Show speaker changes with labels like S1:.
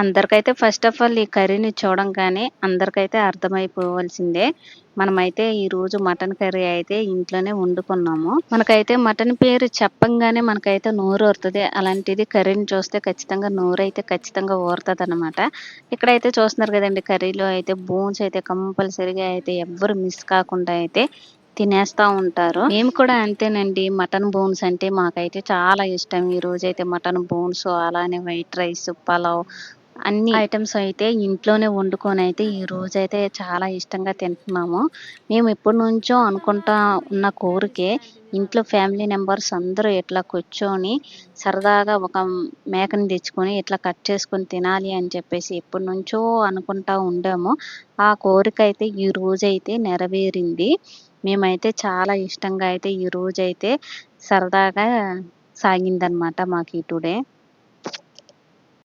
S1: అందరికైతే first of all ఈ కర్రీని చూడంగానే అందరికైతే అర్థమైపోవాల్సిందే. మనమైతే ఈ రోజు మటన్ కర్రీ అయితే ఇంట్లోనే వండుకున్నాము. మనకైతే మటన్ పేరు చెప్పంగానే మనకైతే నోరు ఊరుతుంది. అలాంటిది కర్రీని చూస్తే ఖచ్చితంగా నోరు అయితే ఖచ్చితంగా ఊరుతుంది అనమాట ఇక్కడైతే చూస్తున్నారు కదండి కర్రీలో అయితే బోన్స్ అయితే కంపల్సరీగా అయితే ఎవ్వరు మిస్ కాకుండా అయితే తినేస్తా ఉంటారు. మేము కూడా అంతేనండి మటన్ బోన్స్ అంటే మాకైతే చాలా ఇష్టం. ఈ రోజు అయితే మటన్ బోన్స్ అలానే వైట్ రైస్ పలావ్ అన్ని ఐటమ్స్ అయితే ఇంట్లోనే వండుకొని అయితే ఈ రోజు అయితే చాలా ఇష్టంగా తింటున్నాము. మేము ఎప్పటి నుంచో అనుకుంటా ఉన్న కోరికే ఇంట్లో ఫ్యామిలీ మెంబర్స్ అందరూ ఇట్లా కూర్చొని సరదాగా ఒక మేకని తెచ్చుకొని ఇట్లా కట్ చేసుకొని తినాలి అని చెప్పేసి ఎప్పటి నుంచో అనుకుంటా ఉండాము. ఆ కోరిక అయితే ఈ రోజు అయితే నెరవేరింది. మేమైతే చాలా ఇష్టంగా అయితే ఈ రోజు అయితే సరదాగా సాగిందనమాట మాకు ఈ టుడే.